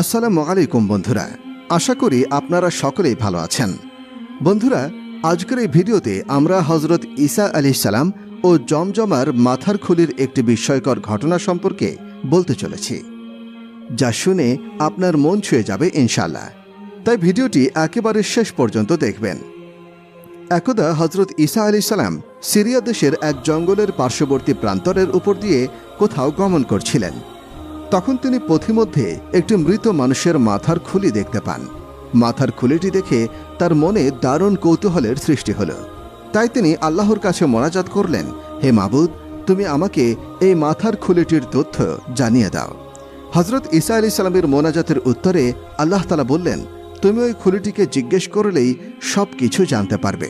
আসসালামু আলাইকুম বন্ধুরা, আশা করি আপনারা সকলেই ভালো আছেন। বন্ধুরা, আজকের এই ভিডিওতে আমরা হজরত ঈসা আলি সালাম ও জমজমার মাথার খুলির একটি বিস্ময়কর ঘটনা সম্পর্কে বলতে চলেছি, যা শুনে আপনার মন ছুঁয়ে যাবে ইনশাল্লাহ তাই ভিডিওটি একেবারে শেষ পর্যন্ত দেখবেন। একদা হজরত ঈসা আলি সালাম সিরিয়া দেশের এক জঙ্গলের পার্শ্ববর্তী প্রান্তরের উপর দিয়ে কোথাও গমন করছিলেন। তখন তিনি পথিমধ্যে একটি মৃত মানুষের মাথার খুলি দেখতে পান। মাথার খুলিটি দেখে তার মনে দারুণ কৌতূহলের সৃষ্টি হল। তাই তিনি আল্লাহর কাছে মোনাজাত করলেন, হে মাবুদ, তুমি আমাকে এই মাথার খুলিটির তথ্য জানিয়ে দাও। হজরত ঈসা আলি সালামের মোনাজাতের উত্তরে আল্লাহ তালা বললেন, তুমি ওই খুলিটিকে জিজ্ঞেস করলেই সব কিছু জানতে পারবে।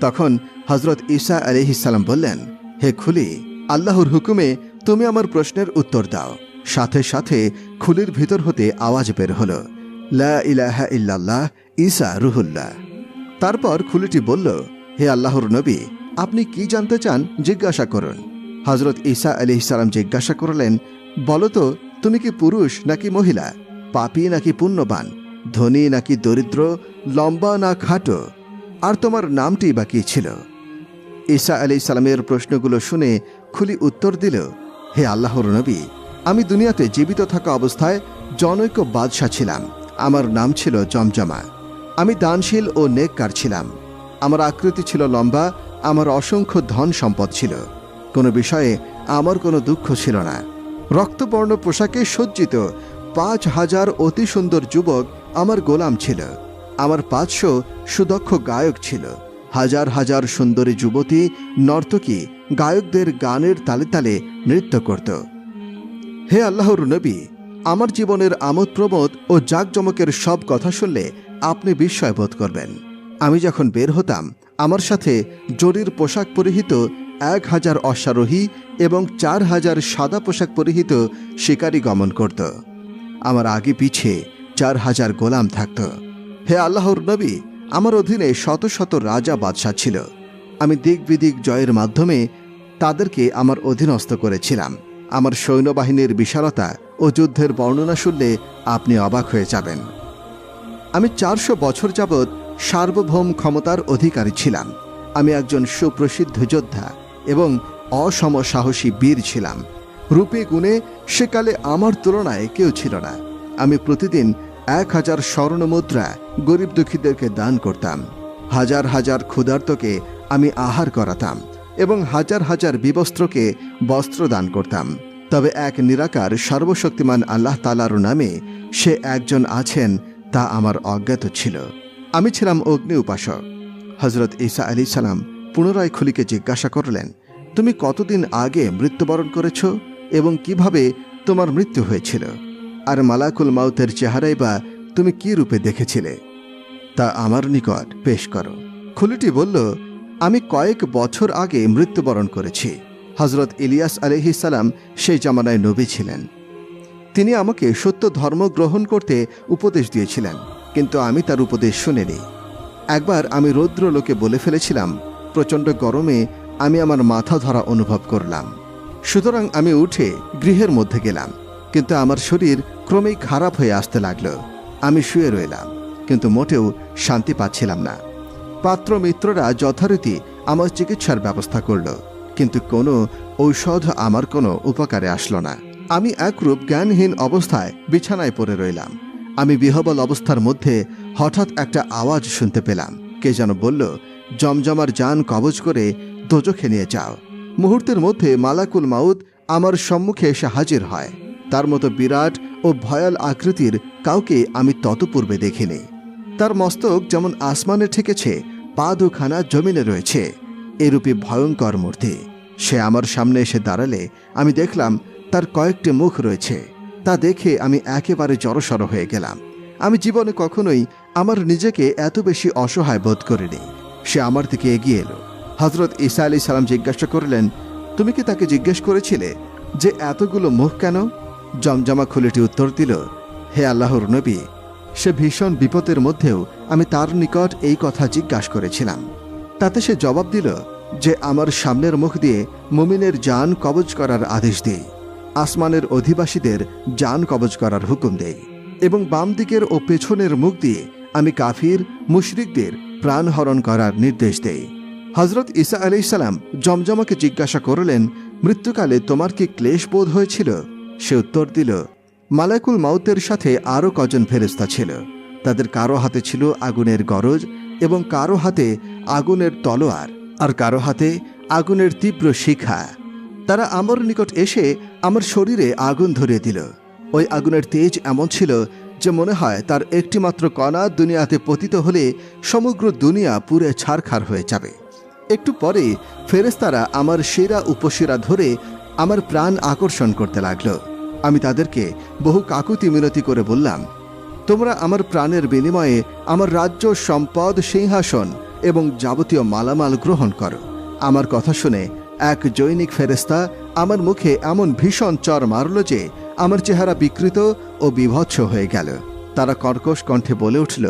তখন হজরত ঈসা আলিহিসাল্লাম বললেন, হে খুলি, আল্লাহর হুকুমে তুমি আমার প্রশ্নের উত্তর দাও। সাথে সাথে খুলির ভিতর হতে আওয়াজ বের হল। লা ইলাহা ইল্লাল্লাহ, ঈসা রুহুল্লাহ। তারপর খুলিটি বলল, হে আল্লাহর নবী, আপনি কি জানতে চান? জিজ্ঞাসা করুন। হজরত ঈসা আলি সালাম জিজ্ঞাসা করলেন বলতো তুমি কি পুরুষ নাকি মহিলা? পাপী নাকি পুণ্যবান? ধনী নাকি দরিদ্র? লম্বা না খাটো? আর তোমার নামটি বা ছিল? ঈসা আলি সালামের প্রশ্নগুলো শুনে খুলি উত্তর দিল, হে আল্লাহর নবী আমি দুনিয়াতে জীবিত থাকা অবস্থায় জনৈক বাদশাহ ছিলাম। আমার নাম ছিল জমজমা। আমি দানশীল ও নেককার ছিলাম। আমার আকৃতি ছিল লম্বা, আমার অসংখ্য ধন সম্পদ ছিল। কোনো বিষয়ে আমার কোনো দুঃখ ছিল না। রক্তবর্ণ পোশাকে সজ্জিত পাঁচ হাজার অতি সুন্দর যুবক আমার গোলাম ছিল। আমার পাঁচশো সুদক্ষ গায়ক ছিল। হাজার হাজার সুন্দরী যুবতী নর্তকী গায়কদের গানের তালে তালে নৃত্য করত। হে আল্লাহর নবী, আমার জীবনের আমোদ প্রমোদ ও জাঁকজমকের সব কথা শুনলে আপনি বিস্ময় বোধ করবেন। আমি যখন বের হতাম, আমার সাথে জরির পোশাক পরিহিত এক হাজার অশ্বারোহী এবং চার হাজার সাদা পোশাক পরিহিত শিকারী গমন করত। আমার আগে পিছে চার হাজার গোলাম থাকত। হে আল্লাহর নবী, আমার অধীনে শত শত রাজা বাদশাহ ছিল। আমি দিক বিদিক জয়ের মাধ্যমে তাদেরকে আমার অধীনস্থ করেছিলাম। আমার সৈন্যবাহিনীর বিশালতা ও যুদ্ধের বর্ণনা শুনলে আপনি অবাক হয়ে যাবেন। আমি চারশো বছর যাবৎ সার্বভৌম ক্ষমতার অধিকারী ছিলাম। আমি একজন সুপ্রসিদ্ধ যোদ্ধা এবং অসম সাহসী বীর ছিলাম। রূপে গুণে সেকালে আমার তুলনায় কেউ ছিল না। আমি প্রতিদিন এক হাজার স্বর্ণ মুদ্রা গরিব দুঃখীদেরকে দান করতাম। হাজার হাজার ক্ষুধার্তকে আমি আহার করাতাম। এবং হাজার হাজার বিবস্ত্রকে বস্ত্র দান করতাম। তবে এক নিরাকার, সর্বশক্তিমান আল্লাহ তালার নামে সে একজন আছেন তা আমার অজ্ঞাত ছিল। আমি ছিলাম অগ্নি উপাসক। হজরত ঈসা আলী সালাম পুনরায় খুলিকে জিজ্ঞাসা করলেন, তুমি কতদিন আগে মৃত্যুবরণ করেছ এবং কীভাবে তোমার মৃত্যু হয়েছিল? আর মালাকুল মাউতের চেহারাই বা তুমি কি রূপে দেখেছিলে? তা আমার নিকট পেশ করো। খুলিটি বলল আমি কয়েক বছর আগে মৃত্যুবরণ করেছি। হজরত ইলিয়াস আলহি সালাম সেই জামানায় নবী ছিলেন। তিনি আমাকে সত্য ধর্ম গ্রহণ করতে উপদেশ দিয়েছিলেন, কিন্তু আমি তার উপদেশ শুনিনি। একবার আমি রৌদ্র লোকে বলে ফেলেছিলাম, প্রচণ্ড গরমে আমি আমার মাথা ধরা অনুভব করলাম। সুতরাং আমি উঠে গৃহের মধ্যে গেলাম, কিন্তু আমার শরীর ক্রমেই খারাপ হয়ে আসতে লাগল। আমি শুয়ে রইলাম, কিন্তু মোটেও শান্তি পাচ্ছিলাম না। পাত্র মিত্ররা যথারীতি আমার চিকিৎসার ব্যবস্থা করল, কিন্তু কোনো ঔষধ আমার কোনো উপকারে আসলো না। আমি একরূপ জ্ঞানহীন অবস্থায় বিছানায় পড়ে রইলাম। আমি বিহবল অবস্থার মধ্যে হঠাৎ একটা আওয়াজ শুনতে পেলাম। কে যেন বলল, জমজমার যান কবজ করে দোজখে নিয়ে যাও। মুহূর্তের মধ্যে মালাকুল মাউদ আমার সম্মুখে এসে হাজির হয়। তার মতো বিরাট ও ভয়াল আকৃতির কাউকে আমি ততপূর্বে দেখিনি। তার মস্তক যেমন আসমানে ঠেকেছে পা দুখানা জমিনে রয়েছে। এরূপী ভয়ঙ্কর মূর্তি। সে আমার সামনে এসে দাঁড়ালে আমি দেখলাম তার কয়েকটি মুখ রয়েছে। তা দেখে আমি একেবারে জড়সড় হয়ে গেলাম। আমি জীবনে কখনোই আমার নিজেকে এত বেশি অসহায় বোধ করিনি। সে আমার দিকে এগিয়ে এলো। হজরত ঈসা আলী সালাম জিজ্ঞাসা করলেন, তুমি কি তাকে জিজ্ঞেস করেছিলে যে এতগুলো মুখ কেন? জমজমা খুলিটি উত্তর দিল, হে আল্লাহর নবী সে ভীষণ বিপদের মধ্যেও আমি তার নিকট এই কথা জিজ্ঞাসা করেছিলাম। তাতে সে জবাব দিল যে আমার সামনের মুখ দিয়ে মুমিনের যান কবজ করার আদেশ দেই আসমানের অধিবাসীদের যান কবজ করার হুকুম দেই এবং বাম দিকের ও পেছনের মুখ দিয়ে আমি কাফির, মুশরিকদের প্রাণ হরণ করার নির্দেশ দেই হজরত ইসা আলি সালাম জমজমাকে জিজ্ঞাসা করলেন, মৃত্যুকালে তোমার কি ক্লেশ বোধ হয়েছিল? সে উত্তর দিল মালাকুল মাউতের সাথে আরও কজন ফেরেস্তা ছিল। তাদের কারও হাতে ছিল আগুনের গরজ এবং কারও হাতে আগুনের তলোয়ার আর কারও হাতে আগুনের তীব্র শিখা। তারা আমার নিকট এসে আমার শরীরে আগুন ধরিয়ে দিল। ওই আগুনের তেজ এমন ছিল যে মনে হয় তার একটিমাত্র কণা দুনিয়াতে পতিত হলে সমগ্র দুনিয়া পুরে ছাড়খার হয়ে যাবে। একটু পরে ফেরেস্তারা আমার সেরা উপসেরা ধরে আমার প্রাণ আকর্ষণ করতে লাগল। আমি তাদেরকে বহু কাকুতি মিনতি করে বললাম, তোমরা আমার প্রাণের বিনিময়ে আমার রাজ্য সম্পদ সিংহাসন এবং যাবতীয় মালামাল গ্রহণ করো। আমার কথা শুনে এক জৈনিক ফেরেস্তা আমার মুখে এমন ভীষণ চর মারল যে আমার চেহারা বিকৃত ও বিভৎস হয়ে গেল। তারা কর্কশ কণ্ঠে বলে উঠল,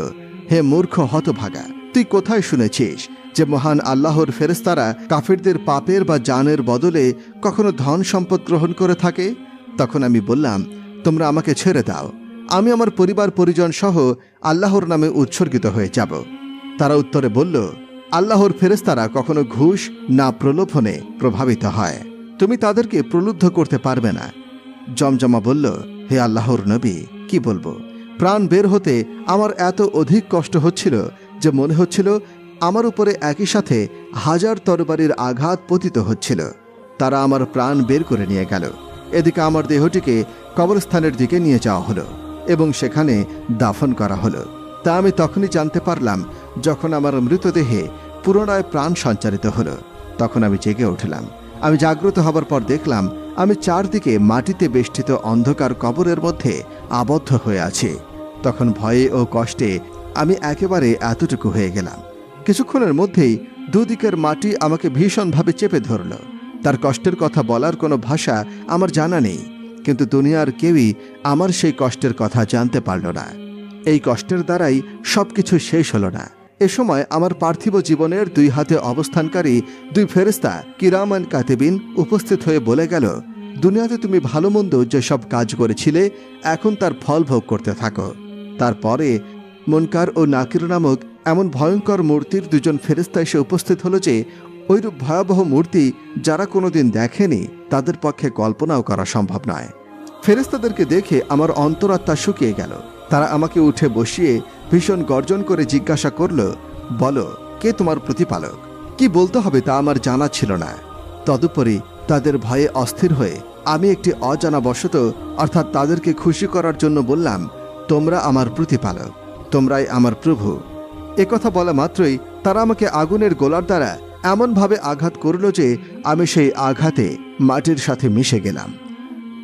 হে মূর্খ হতভাগা, তুই কোথায় শুনেছিস যে মহান আল্লাহর ফেরেস্তারা কাফিরদের পাপের বা জানের বদলে কখনো ধন সম্পদ গ্রহণ করে থাকে? তখন আমি বললাম, তোমরা আমাকে ছেড়ে দাও। আমি আমার পরিবার, পরিজন সহ আল্লাহর নামে উৎসর্গিত হয়ে যাব। তারা উত্তরে বলল, আল্লাহর ফেরেস্তারা কখনো ঘুষ না প্রলোভনে প্রভাবিত হয়। তুমি তাদেরকে প্রলুব্ধ করতে পারবে না। জমজমা বলল, হে আল্লাহর নবী, কি বলব? প্রাণ বের হতে আমার এত অধিক কষ্ট হচ্ছিল যে মনে হচ্ছিল আমার উপরে একই সাথে হাজার তরবারির আঘাত পতিত হচ্ছিল। তারা আমার প্রাণ বের করে নিয়ে গেল। এদিকে আমার দেহটিকে কবরস্থানের দিকে নিয়ে যাওয়া হলো এবং সেখানে দাফন করা হলো। তা আমি তখনই জানতে পারলাম যখন আমার মৃতদেহে পুনরায় প্রাণ সঞ্চারিত হলো। তখন আমি জেগে উঠলাম। আমি জাগ্রত হবার পর দেখলাম আমি চারদিকে মাটিতে বেষ্টিত অন্ধকার কবরের মধ্যে আবদ্ধ হয়ে আছি। তখন ভয়ে ও কষ্টে আমি একেবারে এতটুকু হয়ে গেলাম। কিছুক্ষণের মধ্যেই দুদিকের মাটি আমাকে ভীষণভাবে চেপে ধরল। তার কষ্টের কথা বলার কোনো ভাষা আমার জানা নেই, কিন্তু দুনিয়ার কেউই আমার সেই কষ্টের কথা জানতে পারল না। এই কষ্টের দ্বারাই সবকিছু শেষ হলো না। এ সময় আমার পার্থিব জীবনের দুই হাতে অবস্থানকারী দুই ফেরেস্তা কিরামান কাতেবিন উপস্থিত হয়ে বলে গেল, দুনিয়াতে তুমি ভালো মন্দ যেসব কাজ করেছিলে, এখন তার ফল ভোগ করতে থাকো। তারপরে মনকার ও নাকির নামক এমন ভয়ঙ্কর মূর্তির দুজন ফেরেস্তা এসে উপস্থিত হলো যে ওইরূপ ভয়াবহ মূর্তি যারা কোনোদিন দেখেনি, তাদের পক্ষে কল্পনাও করা সম্ভব নয়। ফেরেস্তাদেরকে দেখে আমার অন্তরাত্মা শুকিয়ে গেল। তারা আমাকে উঠে বসিয়ে ভীষণ গর্জন করে জিজ্ঞাসা করল, বলো, কে তোমার প্রতিপালক? কি বলতে হবে তা আমার জানা ছিল না। তদুপরি তাদের ভয়ে অস্থির হয়ে আমি একটি অজানা বশত, অর্থাৎ তাদেরকে খুশি করার জন্য বললাম, তোমরা আমার প্রতিপালক, তোমরাই আমার প্রভু। একথা বলা মাত্রই তারা আমাকে আগুনের গোলার দ্বারা এমনভাবে আঘাত করল যে আমি সেই আঘাতে মাটির সাথে মিশে গেলাম।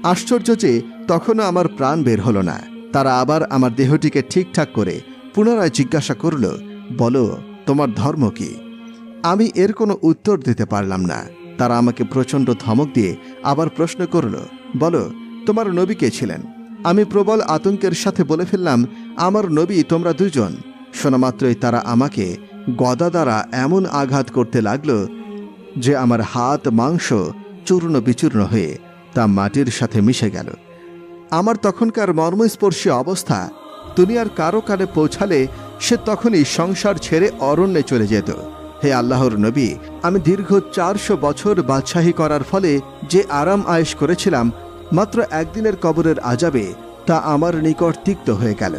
আশ্চর্য যে তখনও আমার প্রাণ বের হলো না। তারা আবার আমার দেহটিকে ঠিকঠাক করে পুনরায় জিজ্ঞাসা করল, বলো, তোমার ধর্ম কি? আমি এর কোনো উত্তর দিতে পারলাম না। তারা আমাকে প্রচণ্ড ধমক দিয়ে আবার প্রশ্ন করল, বলো, তোমার নবী কে ছিলেন? আমি প্রবল আতঙ্কের সাথে বলে ফেললাম, আমার নবী তোমরা দুজন। শোনামাত্রই তারা আমাকে গদা দ্বারা এমন আঘাত করতে লাগল যে আমার হাত মাংস চূর্ণ বিচূর্ণ হয়ে তা মাটির সাথে মিশে গেল। আমার তখনকার মর্মস্পর্শী অবস্থা দুনিয়ার কারও কানে পৌঁছালে সে তখনই সংসার ছেড়ে অরণ্যে চলে যেত। হে আল্লাহর নবী, আমি দীর্ঘ চারশো বছর বাদশাহী করার ফলে যে আরাম আয়েশ করেছিলাম, মাত্র একদিনের কবরের আজাবে তা আমার নিকট তিক্ত হয়ে গেল।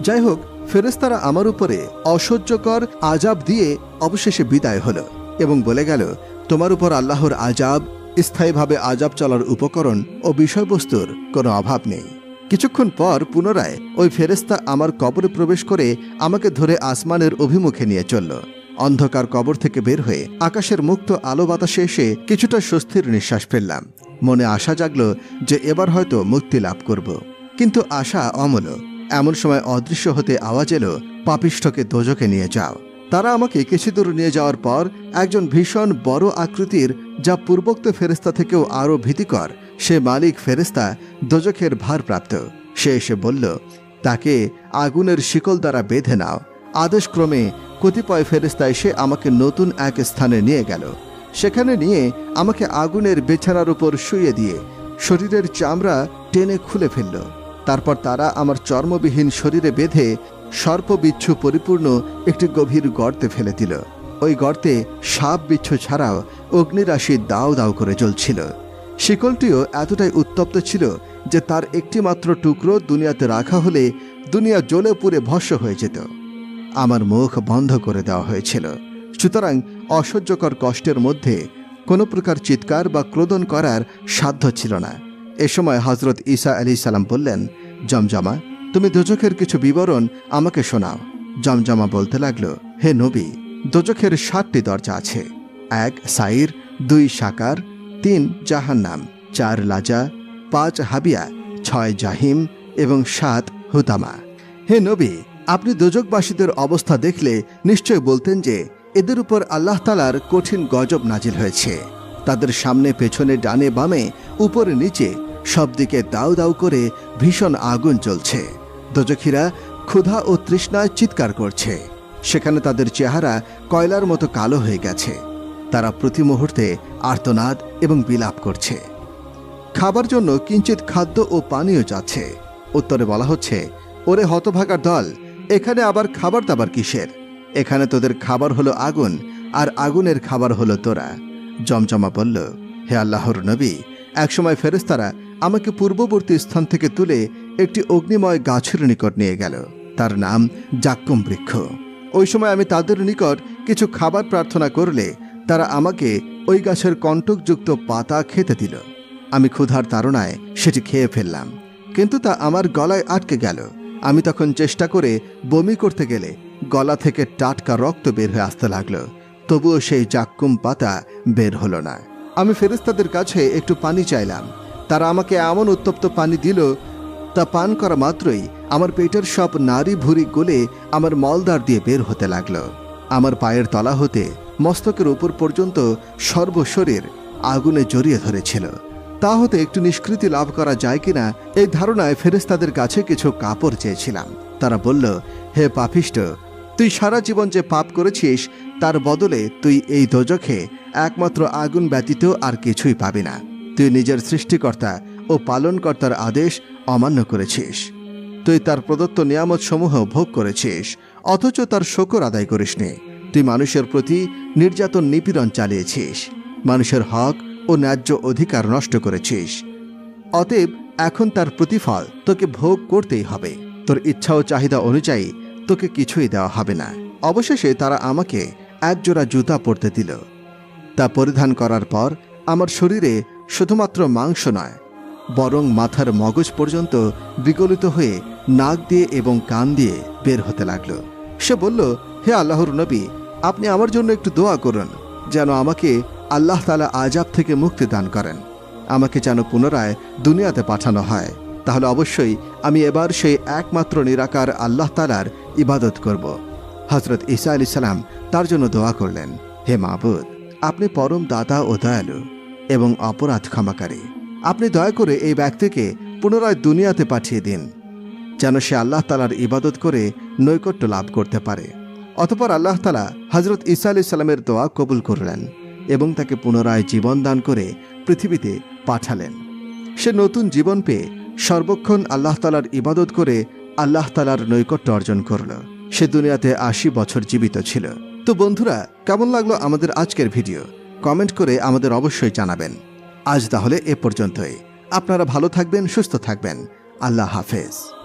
যাই হোক ফেরেস্তারা আমার উপরে অসহ্যকর আজাব দিয়ে অবশেষে বিদায় হলো এবং বলে গেল, তোমার উপর আল্লাহর আজাব স্থায়ীভাবে আজাব চলার উপকরণ ও বিষয়বস্তুর কোনো অভাব নেই। কিছুক্ষণ পর পুনরায় ওই ফেরেস্তা আমার কবরে প্রবেশ করে আমাকে ধরে আসমানের অভিমুখে নিয়ে চলল। অন্ধকার কবর থেকে বের হয়ে আকাশের মুক্ত আলো বাতাসে এসে কিছুটা স্বস্তির নিঃশ্বাস ফেললাম। মনে আশা জাগল যে এবার হয়তো মুক্তি লাভ করব। কিন্তু আশা অমল। এমন সময় অদৃশ্য হতে আওয়াজ এলো, পাপিষ্ঠকে দোজকে নিয়ে যাও। তারা আমাকে কিছু দূর নিয়ে যাওয়ার পর একজন ভীষণ বড় আকৃতির, যা পূর্বোক্ত ফেরেস্তা থেকেও আরও ভীতিকর, সে মালিক ফেরেস্তা দোজখের ভারপ্রাপ্ত। সে এসে বলল, তাকে আগুনের শিকল দ্বারা বেঁধে নাও। আদেশক্রমে কতিপয় ফেরেস্তা এসে আমাকে নতুন এক স্থানে নিয়ে গেল। সেখানে নিয়ে আমাকে আগুনের বেছানার উপর শুয়ে দিয়ে শরীরের চামড়া টেনে খুলে ফেলল। তারপর তারা আমার চর্মবিহীন শরীরে বেঁধে সর্পবিচ্ছু পরিপূর্ণ একটি গভীর গর্তে ফেলে দিল। ওই গর্তে সাপ বিচ্ছু ছাড়াও অগ্নিরাশি দাও দাও করে জ্বলছিল। শিকলটিও এতটাই উত্তপ্ত ছিল যে তার একটি মাত্র টুকরো দুনিয়াতে রাখা হলে দুনিয়া জ্বলে পুড়ে ভস্য হয়ে যেত। আমার মুখ বন্ধ করে দেওয়া হয়েছিল। সুতরাং অসহ্যকর কষ্টের মধ্যে কোনো প্রকার চিৎকার বা ক্রোদন করার সাধ্য ছিল না। এ সময় হজরত ঈসা আলী সালাম বললেন, জমজমা, তুমি দোজখের কিছু বিবরণ আমাকে শোনাও। জমজমা বলতে লাগল, হে নবী, দোজখের সাতটি দরজা আছে। এক সাইর, দুই সাকার, তিন জাহান্নাম, চার লাজা, পাঁচ হাবিয়া, ছয় জাহিম এবং সাত হুতামা। হে নবী, আপনি দোজকবাসীদের অবস্থা দেখলে নিশ্চয় বলতেন যে, এদের উপর আল্লাহ তালার কঠিন গজব নাজিল হয়েছে। তাদের সামনে পেছনে ডানে বামে, উপরে নিচে সব দিকে দাউ দাউ করে ভীষণ আগুন জ্বলছে। দোজখিরা ক্ষুধা ও তৃষ্ণায় চিৎকার করছে। সেখানে তাদের চেহারা কয়লার মতো কালো হয়ে গেছে। তারা প্রতি মুহূর্তে আর্তনাদ এবং বিলাপ করছে। খাবার জন্য কিঞ্চিত খাদ্য ও পানীয় যাচ্ছে। উত্তরে বলা হচ্ছে, ওরে হতভাগার দল, এখানে আবার খাবার দাবার কিসের? এখানে তোদের খাবার হলো আগুন, আর আগুনের খাবার হলো তোরা। জমজমা বলল, হে আল্লাহর নবী, একসময় ফেরেস্তারা আমাকে পূর্ববর্তী স্থান থেকে তুলে একটি অগ্নিময় গাছের নিকট নিয়ে গেল। তার নাম জাক্কুম বৃক্ষ। ওই সময় আমি তাদের নিকট কিছু খাবার প্রার্থনা করলে তারা আমাকে ওই গাছের কণ্টকযুক্ত পাতা খেতে দিল। আমি ক্ষুধার তাড়নায় সেটি খেয়ে ফেললাম। কিন্তু তা আমার গলায় আটকে গেল। আমি তখন চেষ্টা করে বমি করতে গেলে গলা থেকে টাটকা রক্ত বের হয়ে আসতে লাগল। তবুও সেই জাক্কুম পাতা বের হলো না। আমি ফেরেস্তাদের কাছে একটু পানি চাইলাম। তারা আমাকে এমন উত্তপ্ত পানি দিল, তা পান করা মাত্রই আমার পেটের সব নারী ভুরি গলে আমার মলদার দিয়ে বের হতে লাগল। আমার পায়ের তলা হতে মস্তকের উপর পর্যন্ত সর্বশরীর আগুনে জড়িয়ে ধরেছিল। তা হতে একটু নিষ্কৃতি লাভ করা যায় কিনা এই ধারণায় ফেরেস্তাদের কাছে কিছু কাপড় চেয়েছিলাম। তারা বলল, হে পাপিষ্ট, তুই সারা জীবন যে পাপ করেছিস, তার বদলে তুই এই দোজখে একমাত্র আগুন ব্যতীত আর কিছুই পাবি না। তুই নিজের সৃষ্টিকর্তা ও পালনকর্তার আদেশ অমান্য করেছিস। তুই তার প্রদত্ত নিয়ামত সমূহ ভোগ করেছিস, অথচ তার শকর আদায় করিসনি। তুই মানুষের প্রতি নির্যাতন নিপীড়ন চালিয়েছিস, মানুষের হক ও ন্যায্য অধিকার নষ্ট করেছিস। অতএব এখন তার প্রতিফল তোকে ভোগ করতেই হবে। তোর ইচ্ছা ও চাহিদা অনুযায়ী তোকে কিছুই দেওয়া হবে না। অবশেষে তারা আমাকে একজোড়া জুতা পরতে দিল। তা পরিধান করার পর আমার শরীরে শুধুমাত্র মাংস নয়, বরং মাথার মগজ পর্যন্ত বিগলিত হয়ে নাক দিয়ে এবং কান দিয়ে বের হতে লাগল। সে বলল, হে আল্লাহর নবী, আপনি আমার জন্য একটু দোয়া করুন, যেন আমাকে আল্লাহ তালা আজাব থেকে মুক্তি দান করেন। আমাকে যেন পুনরায় দুনিয়াতে পাঠানো হয়। তাহলে অবশ্যই আমি এবার সেই একমাত্র নিরাকার আল্লাহ তালার ইবাদত করব। হজরত ঈসা আলি সালাম তার জন্য দোয়া করলেন, হে মাহবুদ আপনি পরম দাতা ও দয়ালু। এবং অপরাধ ক্ষমাকারী। আপনি দয়া করে এই ব্যক্তিকে পুনরায় দুনিয়াতে পাঠিয়ে দিন, যেন সে আল্লাহ তালার ইবাদত করে নৈকট্য লাভ করতে পারে। অতপর আল্লাহ তালা হজরত ঈসা আলি সাল্লামের দোয়া কবুল করলেন এবং তাকে পুনরায় জীবন দান করে পৃথিবীতে পাঠালেন। সে নতুন জীবন পেয়ে সর্বক্ষণ আল্লাহ তালার ইবাদত করে আল্লাহ তালার নৈকট্য অর্জন করল। সে দুনিয়াতে আশি বছর জীবিত ছিল। তো বন্ধুরা, কেমন লাগল আমাদের আজকের ভিডিও? কমেন্ট করে আমাদের অবশ্যই জানাবেন। আজ তাহলে এ পর্যন্তই। আপনারা ভালো থাকবেন, সুস্থ থাকবেন। আল্লাহ হাফেজ।